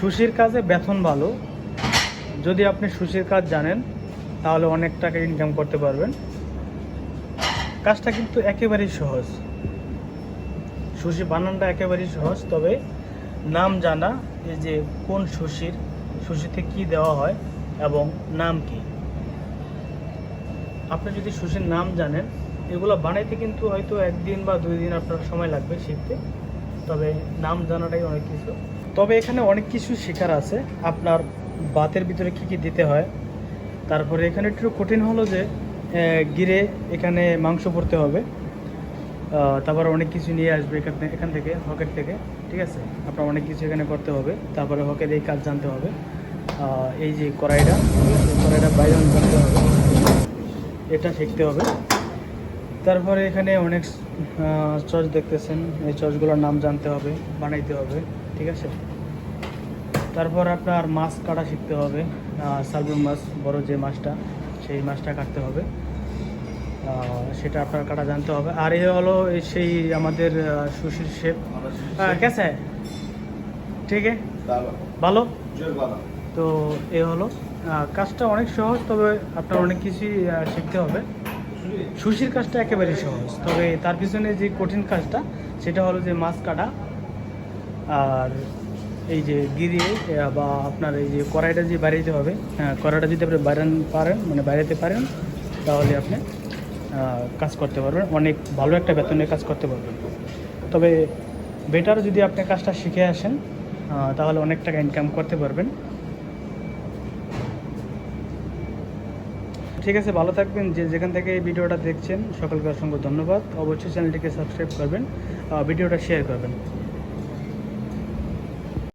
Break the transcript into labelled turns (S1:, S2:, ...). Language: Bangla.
S1: সুশির কাজে বেতন ভালো। যদি আপনি সুশির কাজ জানেন, তাহলে অনেক টাকা ইনকাম করতে পারবেন। কাজটা কিন্তু একেবারেই সহজ। সুশি বানানটা একেবারেই সহজ, তবে নাম জানা, এই যে কোন সুশির, সুশিতে কি দেওয়া হয় এবং নাম কি? আপনি যদি সুশির নাম জানেন, এগুলো বানাইতে কিন্তু হয়তো একদিন বা দুই দিন আপনার সময় লাগবে শিখতে। তবে নাম জানাটাই অনেক কিছু। তবে এখানে অনেক কিছু শেখার আছে। আপনার বাতের ভিতরে কি কি দিতে হয়? তারপরে এখানে একটু কঠিন হলো যে গিরে এখানে মাংস পড়তে হবে। তারপর অনেক কিছু নিয়ে আসবে এখান এখান থেকে, হকের থেকে, ঠিক আছে? আপনার অনেক কিছু এখানে করতে হবে। তারপরে হকের এই কাজ জানতে হবে। এই যে কড়াইটা কড়াইটা বাইরে করতে হবে। এটা শিখতে হবে। তারপরে এখানে অনেক চচ দেখতেছেন এই চচগুলোর নাম জানতে হবে বানাইতে হবে ঠিক আছে? তারপর আপনার মাছ কাটা শিখতে হবে সালমন মাছ বড় যে মাছটা সেই মাছটা কাটতে হবে। সেটা আপনার কাটা জানতে হবে। আর এ হলো সেই আমাদের সুশীল শেফ কেসে? হ্যাঁ, ঠিক আছে ভালো। তো এ হলো কাজটা অনেক সহজ তবে আপনার অনেক কিছুই শিখতে হবে। সুশির কাজটা একেবারে সহজ। তবে তার পিছনে যে কঠিন কাজটা, সেটা হলো যে মাছ কাটা আর এই যে গিরিয়ে বা আপনার এই যে কড়াইটা যে বাড়াইতে হবে হ্যাঁ কড়াইটা যদি আপনি বাড়ান পারেন মানে বাড়াইতে পারেন, তাহলে আপনি কাজ করতে পারবেন। অনেক ভালো একটা বেতনের কাজ করতে পারবেন। তবে বেটার যদি আপনি কাজটা শিখে আসেন তাহলে অনেক টাকা ইনকাম করতে পারবেন। ঠিক আছে, ভালো থাকবেন। যে যেখান থেকে এই ভিডিওটা দেখছেন, সকলকে অসংখ্য ধন্যবাদ। অবশ্যই চ্যানেলটিকে সাবস্ক্রাইব করবেন ভিডিওটা শেয়ার করবেন।